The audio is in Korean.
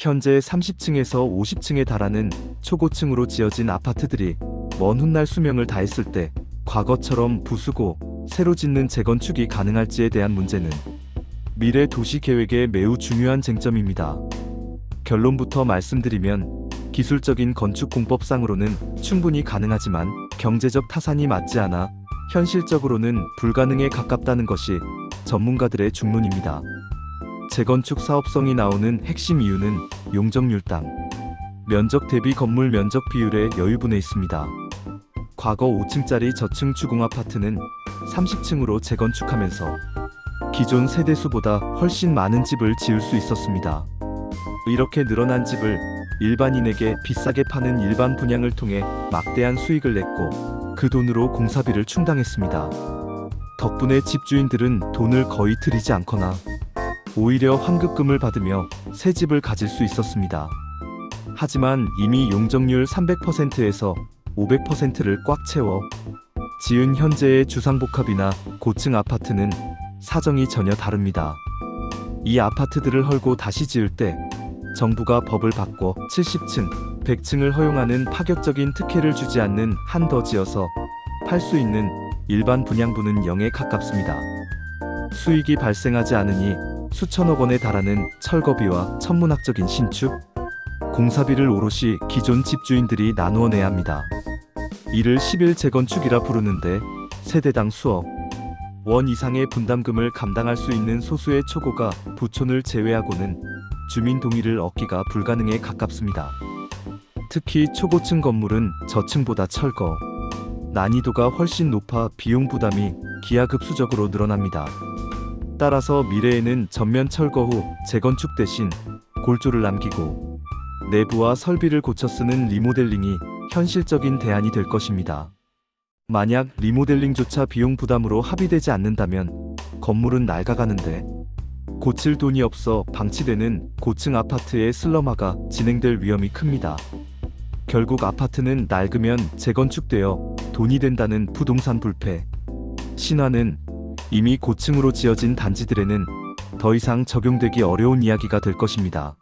현재 30층에서 50층에 달하는 초고층으로 지어진 아파트들이 먼 훗날 수명을 다했을 때 과거처럼 부수고 새로 짓는 재건축이 가능할지에 대한 문제는 미래 도시 계획의 매우 중요한 쟁점입니다. 결론부터 말씀드리면 기술적인 건축 공법상으로는 충분히 가능하지만 경제적 타산이 맞지 않아 현실적으로는 불가능에 가깝다는 것이 전문가들의 중론입니다. 재건축 사업성이 나오는 핵심 이유는 용적률 땅, 면적 대비 건물 면적 비율의 여유분에 있습니다. 과거 5층짜리 저층 주공 아파트는 30층으로 재건축하면서 기존 세대수보다 훨씬 많은 집을 지을 수 있었습니다. 이렇게 늘어난 집을 일반인에게 비싸게 파는 일반 분양을 통해 막대한 수익을 냈고 그 돈으로 공사비를 충당했습니다. 덕분에 집주인들은 돈을 거의 들이지 않거나 오히려 환급금을 받으며 새 집을 가질 수 있었습니다. 하지만 이미 용적률 300%에서 500%를 꽉 채워 지은 현재의 주상복합이나 고층 아파트는 사정이 전혀 다릅니다. 이 아파트들을 헐고 다시 지을 때 정부가 법을 바꿔 70층, 100층을 허용하는 파격적인 특혜를 주지 않는 한 더 지어서 팔 수 있는 일반 분양분은 0에 가깝습니다. 수익이 발생하지 않으니 수천억 원에 달하는 철거비와 천문학적인 신축, 공사비를 오롯이 기존 집주인들이 나누어 내야 합니다. 이를 10일 재건축이라 부르는데 세대당 수억 원 이상의 분담금을 감당할 수 있는 소수의 초고가 부촌을 제외하고는 주민 동의를 얻기가 불가능에 가깝습니다. 특히 초고층 건물은 저층보다 철거, 난이도가 훨씬 높아 비용 부담이 기하급수적으로 늘어납니다. 따라서 미래에는 전면 철거 후 재건축 대신 골조를 남기고 내부와 설비를 고쳐 쓰는 리모델링이 현실적인 대안이 될 것입니다. 만약 리모델링조차 비용 부담으로 합의되지 않는다면 건물은 낡아가는데 고칠 돈이 없어 방치되는 고층 아파트의 슬럼화가 진행될 위험이 큽니다. 결국 아파트는 낡으면 재건축되어 돈이 된다는 부동산 불패. 신화는 이미 고층으로 지어진 단지들에는 더 이상 적용되기 어려운 이야기가 될 것입니다.